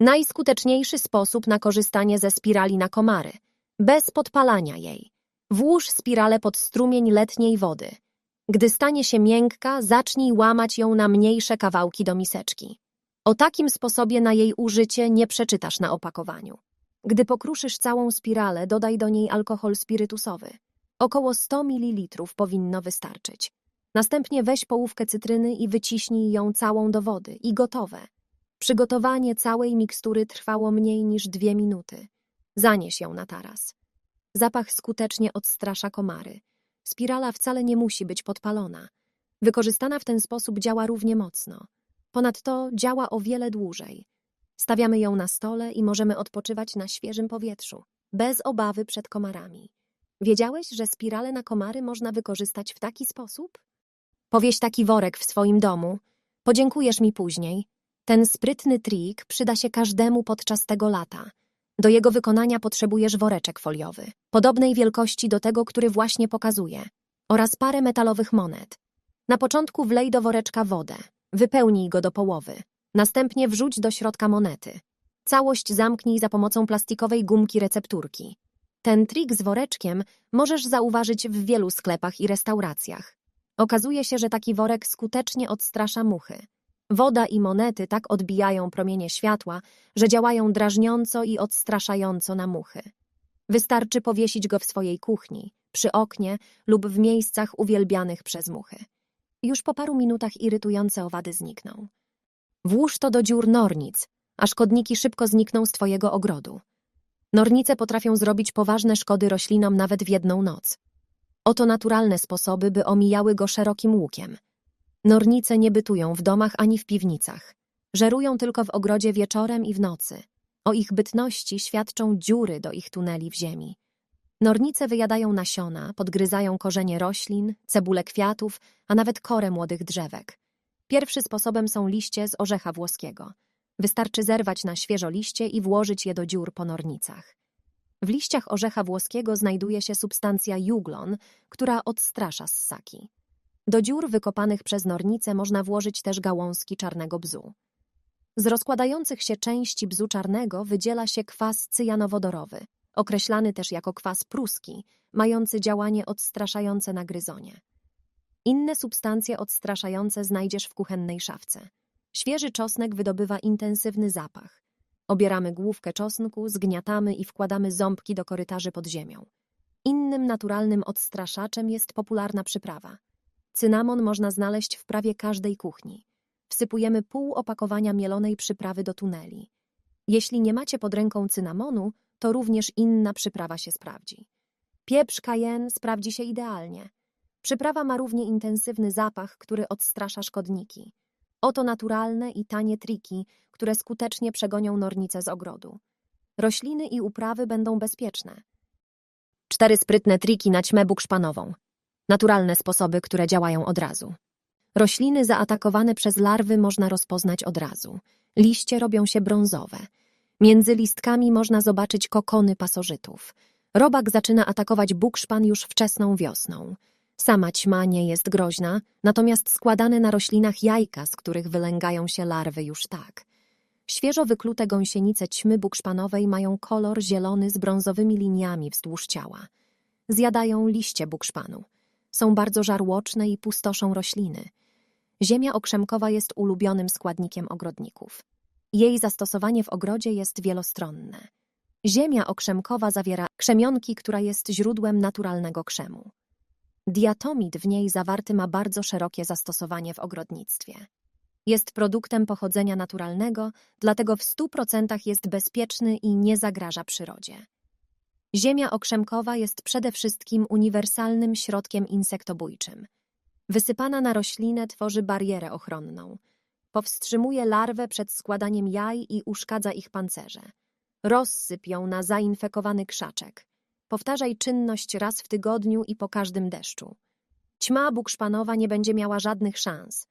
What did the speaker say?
Najskuteczniejszy sposób na korzystanie ze spirali na komary, bez podpalania jej. Włóż spiralę pod strumień letniej wody. Gdy stanie się miękka, zacznij łamać ją na mniejsze kawałki do miseczki. O takim sposobie na jej użycie nie przeczytasz na opakowaniu. Gdy pokruszysz całą spiralę, dodaj do niej alkohol spirytusowy. Około 100 ml powinno wystarczyć. Następnie weź połówkę cytryny i wyciśnij ją całą do wody i gotowe. Przygotowanie całej mikstury trwało mniej niż dwie minuty. Zanieś ją na taras. Zapach skutecznie odstrasza komary. Spirala wcale nie musi być podpalona. Wykorzystana w ten sposób działa równie mocno. Ponadto działa o wiele dłużej. Stawiamy ją na stole i możemy odpoczywać na świeżym powietrzu, bez obawy przed komarami. Wiedziałeś, że spirale na komary można wykorzystać w taki sposób? Powieś taki worek w swoim domu. Podziękujesz mi później. Ten sprytny trik przyda się każdemu podczas tego lata. Do jego wykonania potrzebujesz woreczek foliowy, podobnej wielkości do tego, który właśnie pokazuję, oraz parę metalowych monet. Na początku wlej do woreczka wodę, wypełnij go do połowy. Następnie wrzuć do środka monety. Całość zamknij za pomocą plastikowej gumki recepturki. Ten trik z woreczkiem możesz zauważyć w wielu sklepach i restauracjach. Okazuje się, że taki worek skutecznie odstrasza muchy. Woda i monety tak odbijają promienie światła, że działają drażniąco i odstraszająco na muchy. Wystarczy powiesić go w swojej kuchni, przy oknie lub w miejscach uwielbianych przez muchy. Już po paru minutach irytujące owady znikną. Włóż to do dziur nornic, a szkodniki szybko znikną z twojego ogrodu. Nornice potrafią zrobić poważne szkody roślinom nawet w jedną noc. Oto naturalne sposoby, by omijały go szerokim łukiem. Nornice nie bytują w domach ani w piwnicach. Żerują tylko w ogrodzie wieczorem i w nocy. O ich bytności świadczą dziury do ich tuneli w ziemi. Nornice wyjadają nasiona, podgryzają korzenie roślin, cebule kwiatów, a nawet korę młodych drzewek. Pierwszy sposobem są liście z orzecha włoskiego. Wystarczy zerwać na świeżo liście i włożyć je do dziur po nornicach. W liściach orzecha włoskiego znajduje się substancja juglon, która odstrasza ssaki. Do dziur wykopanych przez nornicę można włożyć też gałązki czarnego bzu. Z rozkładających się części bzu czarnego wydziela się kwas cyjanowodorowy, określany też jako kwas pruski, mający działanie odstraszające na gryzonie. Inne substancje odstraszające znajdziesz w kuchennej szafce. Świeży czosnek wydobywa intensywny zapach. Obieramy główkę czosnku, zgniatamy i wkładamy ząbki do korytarzy pod ziemią. Innym naturalnym odstraszaczem jest popularna przyprawa. Cynamon można znaleźć w prawie każdej kuchni. Wsypujemy pół opakowania mielonej przyprawy do tuneli. Jeśli nie macie pod ręką cynamonu, to również inna przyprawa się sprawdzi. Pieprz cayenne sprawdzi się idealnie. Przyprawa ma równie intensywny zapach, który odstrasza szkodniki. Oto naturalne i tanie triki, które skutecznie przegonią nornice z ogrodu. Rośliny i uprawy będą bezpieczne. Cztery sprytne triki na ćmę bukszpanową. Naturalne sposoby, które działają od razu. Rośliny zaatakowane przez larwy można rozpoznać od razu. Liście robią się brązowe. Między listkami można zobaczyć kokony pasożytów. Robak zaczyna atakować bukszpan już wczesną wiosną. Sama ćma nie jest groźna, natomiast składane na roślinach jajka, z których wylęgają się larwy już tak. Świeżo wyklute gąsienice ćmy bukszpanowej mają kolor zielony z brązowymi liniami wzdłuż ciała. Zjadają liście bukszpanu. Są bardzo żarłoczne i pustoszą rośliny. Ziemia okrzemkowa jest ulubionym składnikiem ogrodników. Jej zastosowanie w ogrodzie jest wielostronne. Ziemia okrzemkowa zawiera krzemionki, która jest źródłem naturalnego krzemu. Diatomid w niej zawarty ma bardzo szerokie zastosowanie w ogrodnictwie. Jest produktem pochodzenia naturalnego, dlatego w 100% jest bezpieczny i nie zagraża przyrodzie. Ziemia okrzemkowa jest przede wszystkim uniwersalnym środkiem insektobójczym. Wysypana na roślinę tworzy barierę ochronną. Powstrzymuje larwę przed składaniem jaj i uszkadza ich pancerze. Rozsyp ją na zainfekowany krzaczek. Powtarzaj czynność raz w tygodniu i po każdym deszczu. Ćma bukszpanowa nie będzie miała żadnych szans.